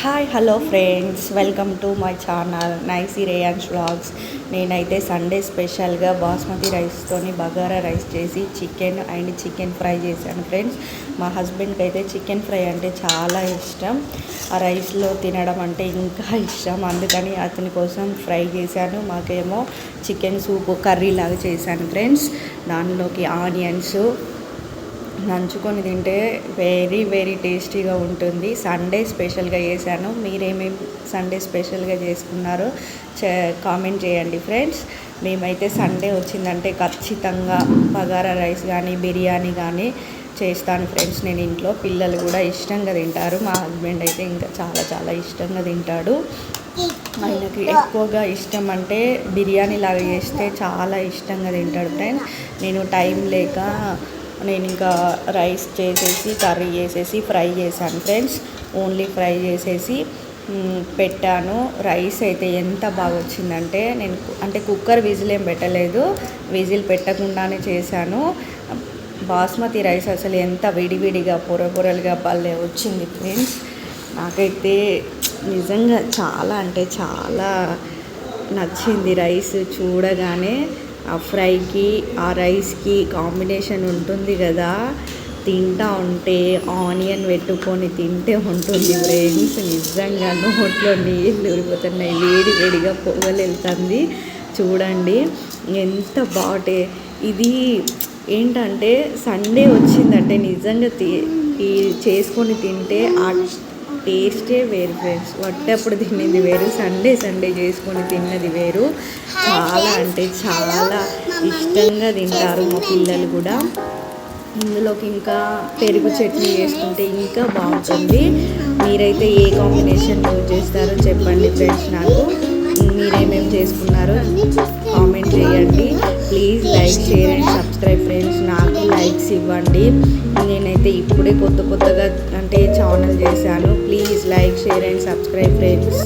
Hi hello friends welcome to my channel Naisy Reyans vlogs నేనైతే Sunday స్పెషల్గా బాస్మతి రైస్తోని bagara rice చేసి చికెన్ అండ్ చికెన్ ఫ్రై చేశాను friends మా హస్బెండ్కి అయితే చికెన్ ఫ్రై అంటే చాలా ఇష్టం. ఆ రైస్లో తినడం అంటే ఇంకా ఇష్టం. అందుకని అతని కోసం ఫ్రై చేశాను. మాకేమో చికెన్ సూప్ కర్రీ లాగా చేశాను ఫ్రెండ్స్ దానిలోకి ఆనియన్స్ నంచుకొని తింటే వెరీ వెరీ టేస్టీగా ఉంటుంది. సండే స్పెషల్గా చేశాను. మీరేమేమి సండే స్పెషల్గా చేసుకున్నారో చే కామెంట్ చేయండి ఫ్రెండ్స్ మేమైతే సండే వచ్చిందంటే ఖచ్చితంగా బగారా రైస్ కానీ బిర్యానీ కానీ చేస్తాను ఫ్రెండ్స్ నేను ఇంట్లో పిల్లలు కూడా ఇష్టంగా తింటారు. మా హస్బెండ్ అయితే ఇంకా చాలా చాలా ఇష్టంగా తింటాడు. ఆయనకి ఎక్కువగా ఇష్టం అంటే బిర్యానీ లాగా చేస్తే చాలా ఇష్టంగా తింటాడు ఫ్రెండ్స్ నేను టైం లేక నేను ఇంకా రైస్ చేసేసి కర్రీ చేసేసి ఫ్రై చేశాను ఫ్రెండ్స్. ఓన్లీ ఫ్రై చేసేసి పెట్టాను. రైస్ అయితే ఎంత బాగా వచ్చిందంటే నేను అంటే కుక్కర్ విజిల్ ఏం పెట్టలేదు. విజిల్ పెట్టకుండానే చేశాను. బాస్మతి రైస్ అసలు ఎంత విడివిడిగా పొర పొరలుగా భలే వచ్చింది ఫ్రెండ్స్. నాకైతే నిజంగా చాలా అంటే చాలా నచ్చింది రైస్ చూడగానే. ఆ ఫ్రైకి ఆ రైస్కి కాంబినేషన్ ఉంటుంది కదా. తింటా ఉంటే ఆనియన్ పెట్టుకొని తింటే ఉంటుంది ఫ్రెండ్స్ నిజంగా నోట్లో నీళ్ళు ఊరిపోతున్నాయి వేడి వేడిగా పొగలు వెళ్తుంది. చూడండి ఎంత బాటే. ఇది ఏంటంటే సండే వచ్చిందంటే నిజంగా తి ఈ చేసుకొని తింటే ఆ టేస్టే వేరు ఫ్రెండ్స్. వట్టప్పుడు తినేది వేరు సండే సండే చేసుకొని తిన్నది వేరు. చాలా అంటే చాలా ఇష్టంగా తింటారు మా పిల్లలు కూడా. ఇందులోకి ఇంకా పెరుగు చట్నీ చేసుకుంటే ఇంకా బాగుంటుంది. మీరైతే ఏ కాంబినేషన్ యూజ్ చేస్తారో చెప్పండి ఫ్రెండ్స్ నాకు. మీరేమేమి చేసుకున్నారో కామెంట్ చేయండి. Please like share and subscribe friends. నాకు లైక్స్ ఇవ్వండి. నేనైతే ఇప్పుడే కొత్త కొత్తగా అంటే ఛానల్ చేశాను. Share and subscribe friends